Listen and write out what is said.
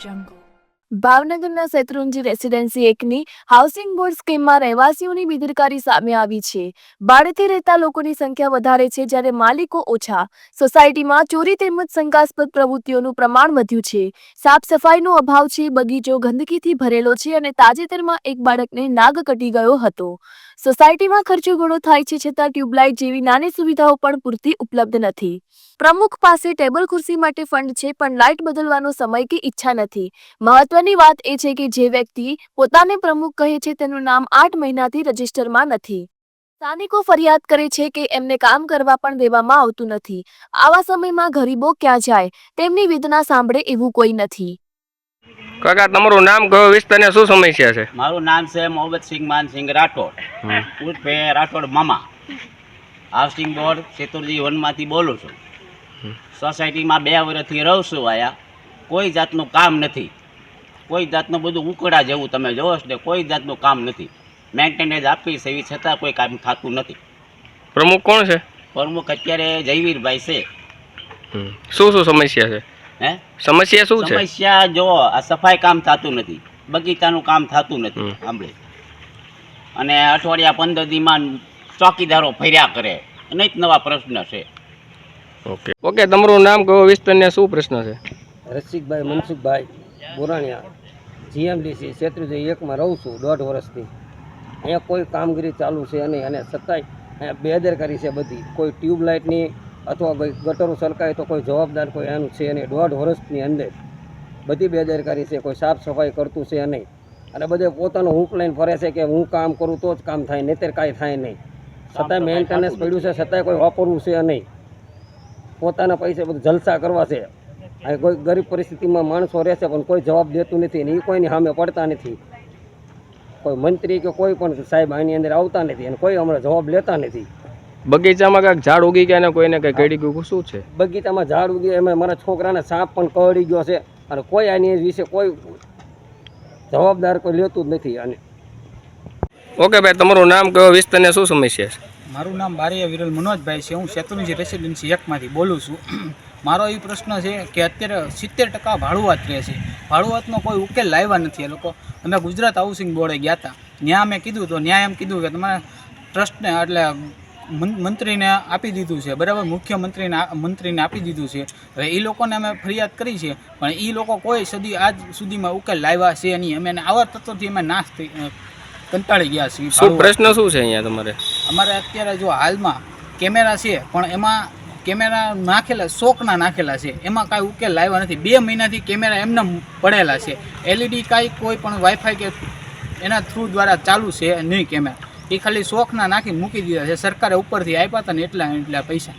jungle. ભાવનગરના Shetrunji residency એકની housing board સ્કીમમાં રહેવાસીઓની બેદરકારી સામે આવી છે. ભાડેથી રહેતા લોકોની સંખ્યા વધારે છે જ્યારે માલિકો ઓછા. સોસાયટીમાં ચોરી તેમજ શંકાસ્પદ પ્રવૃત્તિઓનું પ્રમાણ વધ્યું છે. સાફ સફાઈનો અભાવ છે, બગીચો ગંદકીથી ભરેલો છે અને તાજેતરમાં એક બાળકને નાગ કટી ગયો હતો. સોસાયટીમાં ખર્ચો ઘણો થાય છે છતાં ટ્યુબલાઇટ જેવી નાની સુવિધાઓ પણ પૂરતી ઉપલબ્ધ નથી. પ્રમુખ પાસે ટેબલ ખુરશી માટે ફંડ છે પણ લાઇટ બદલવાનો સમય કે ઈચ્છા નથી. મહત્વની વાત એ છે કે જે વ્યક્તિ પોતાને પ્રમુખ કહે છે તેનું નામ આઠ મહિનાથી રજિસ્ટરમાં નથી. સ્થાનિકો ફરિયાદ કરે છે કે એમને કામ કરવા પણ દેવામાં આવતું નથી. આવા સમયમાં ગરીબો ક્યાં જાય? તેમની વેદના સાંભળે એવું કોઈ નથી. કાકા તમારું નામ કયો વિસ્તાર શું સમસ્યા છે? મારું નામ છે મોહમ્મદ સિંહ માનસિંહ રાઠોડ. ઉર્ફે રાઠોડ મામા. હાઉસિંગ બોર્ડ સેતુરજી વનમાંથી બોલું છું. સોસાયટીમાં બે વર્ષથી રહું છું આયા કોઈ જાતનું કામ નથી. કોઈ જાતનું બધું ઉકળા જેવું તમે જોવો છો કોઈ જાતનું કામ નથી. મેન્ટેનન્સ આપી છે એવી છતાં કોઈ કામ થતું નથી. પ્રમુખ કોણ છે? પ્રમુખ અત્યારે જયવીરભાઈ છે. શું શું સમસ્યા છે? હે? સમસ્યા શું છે? સમસ્યા જો આ સફાઈ કામ થતું નથી. બગીચાનું કામ થતું નથી સાંભળે. અને અઠવાડિયા પંદર દીમાં ચોકીદારો ફર્યા કરે. અનેક નવા પ્રશ્ન છે. ઓકે. ઓકે તમારું નામ કહો વિસ્તારને શું પ્રશ્ન છે? રસિકભાઈ મનસુખભાઈ બોરાણિયા. જીએમડીસી શેત્રુંજી એકમાં રહું છું દોઢ વર્ષથી. અહીંયા કોઈ કામગીરી ચાલુ છે નહીં અને છતાંય અહીંયા બેદરકારી છે બધી. કોઈ ટ્યુબલાઇટની અથવા કોઈ ગટરો સરકાય તો કોઈ જવાબદાર કોઈ એનું છે નહીં. દોઢ વર્ષની અંદર બધી બેદરકારી છે કોઈ સાફ સફાઈ કરતું છે નહીં. અને બધે પોતાનું હુંક લઈને ફરે છે કે હું કામ કરું તો જ કામ થાય નહીંતર કાંઈ થાય નહીં. છતાંય મેન્ટેનન્સ પડ્યું છે છતાંય કોઈ વાપરવું છે નહીં. પોતાના પૈસે બધું જલસા કરવા છે. કોઈ ગરીબ પરિસ્થિતિમાં માણસો રહેશે પણ કોઈ જવાબ દેતું નથી ને એ કોઈની સામે પડતા નથી. કોઈ મંત્રી કે કોઈ પણ સાહેબ આની અંદર આવતા નથી અને કોઈ હમણાં જવાબ લેતા નથી. બગીચામાં કાંઈક ઝાડ ઉગી ગયા ને કોઈને કંઈ કડી ગયું શું છે? બગીચામાં ઝાડ ઉગી એમાં મારા છોકરાને સાપ પણ કરડી ગયો છે અને કોઈ આની વિશે કોઈ જવાબદાર કોઈ લેતું જ નથી અને ઓકે ભાઈ તમારું નામ કયો વિસ્તારને શું સમસ્યા છે? મારું નામ બારીયા વિરલ મનોજભાઈ છે. હું શેત્રુંજી રેસિડેન્સી એકમાંથી બોલું છું. મારો એ પ્રશ્ન છે કે અત્યારે સિત્તેર ટકા ભાડુઆત રહે છે. ભાડુઆતનો કોઈ ઉકેલ લાવ્યા નથી એ લોકો. અમે ગુજરાત હાઉસિંગ બોર્ડે ગયા હતા. ત્યાં અમે કીધું તો ન્યાય એમ કીધું કે તમારે ટ્રસ્ટને એટલે મંત્રીને આપી દીધું છે. બરાબર? મુખ્યમંત્રીને મંત્રીને આપી દીધું છે. હવે એ લોકોને અમે ફરિયાદ કરી છે. પણ એ લોકો કોઈ સદી આજ સુધીમાં ઉકેલ લાવ્યા છે નહીં. અમે એને આવા તત્વોથી અમે નાશ થઈ કંટાળી ગયા છીએ. શું પ્રશ્ન શું છે અહીંયા તમારે? અમારે અત્યારે જો હાલમાં કેમેરા છે પણ એમાં કેમેરા નાખેલા શોકના નાખેલા છે. એમાં કાંઈ ઉકેલ લાવ્યા નથી. બે મહિનાથી કેમેરા એમને પડેલા છે. એલઈડી કાંઈ કોઈ પણ વાઈફાઈ કે એના થ્રુ દ્વારા ચાલુ છે નહીં કેમેરા. એ ખાલી શોખના નાખી મૂકી દીધા છે. સરકારે ઉપરથી આપ્યા હતા ને એટલા એટલા પૈસા.